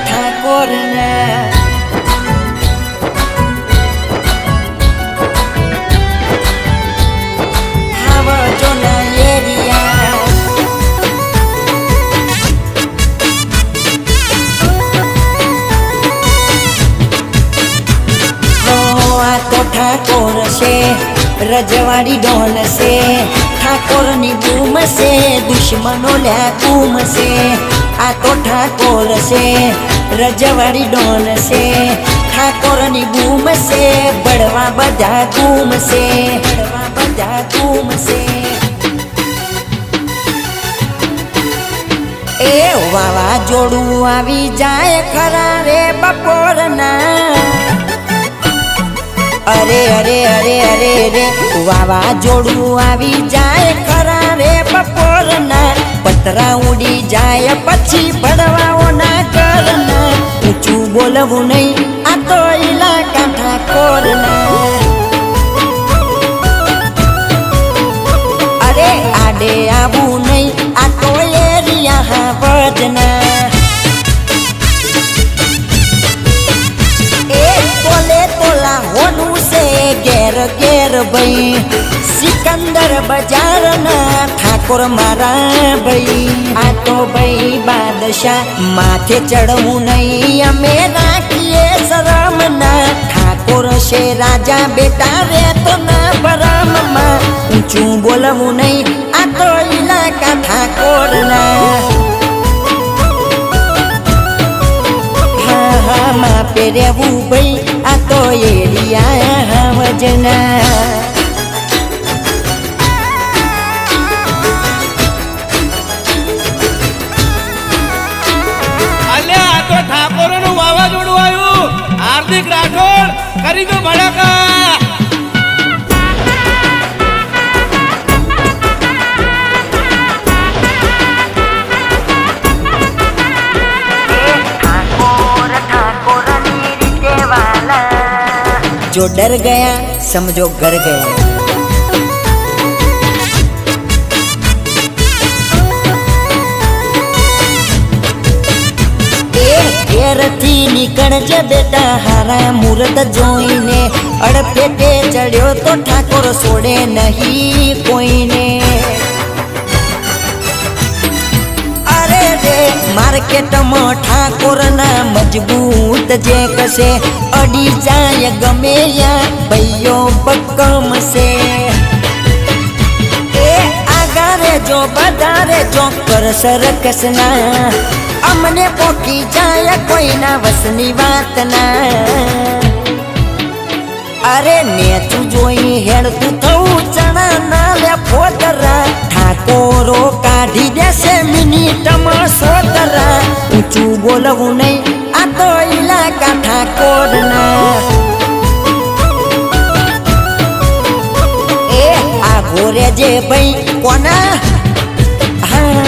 ઠાકોર ને જો ના એરિયા હો, આ તો ઠાકોર છે રજવાડી ઢોલ છે ઠાકોરની બૂમ છે દુશ્મનો લ્યા કુમ છે આ તો ઠાકોર છે રજવાડી ડોલ છે ઠાકોરની બૂમ છે બળવા બધા કુમ છે બળવા બધા કુમ છે એ વાવાઝોડું આવી જાય ખરા રે બપોરના અરે અરે અરે અરે, રે. વાવાઝોડું આવી જાય, ખરા રે, બપોરના. પતરા ઉડી જાય, પછી ફરવાઓના કર ના ઊંચું બોલવું નહીં, આ તો ભાઈ. સિકંદર બજારના ઠાકોર મારા ભાઈ. આ તો ભાઈ બાદશાહ માથે ચડવું નહીં. અમે રાખીએ શરમના ઠાકોર છે રાજા. બેટા રે તો ના ભરમમાં. ઊંચું બોલવું નહીં. આ તો ઇલાકા ઠાકોરના. હા હા, માપે રહેવું ભાઈ. આ તો એરિયા વજના. હાર્દિક રાઠોડ કરી દો ભડાકા जो डर गया समझो घर गया ઘેરથી નીકળજે બેટા, હારા મુહૂર્ત જોઈને. અડફેટે ચડ્યો તો ઠાકોર છોડે નહીં કોઈને. અરે રે, માર્કેટમાં ઠાકોરના મજબૂત જે કશે, અડી જાય ગમે યા ભાઈઓ બકમશે જો બધારે ચોક્કર કર સરકસના અમને પોકી જાય કોઈના વસની વાત ના. અરે ને તું જોઈ હેડતું થવું ચણા ના લે ફોતરા. ઠાકોરો કાઢી દેશે મિનિટમાં સોતરા. ઊંચું બોલવું નહીં, આ તો ઇલાકા ઠાકોરના. જે ભાઈ Juana. Ah.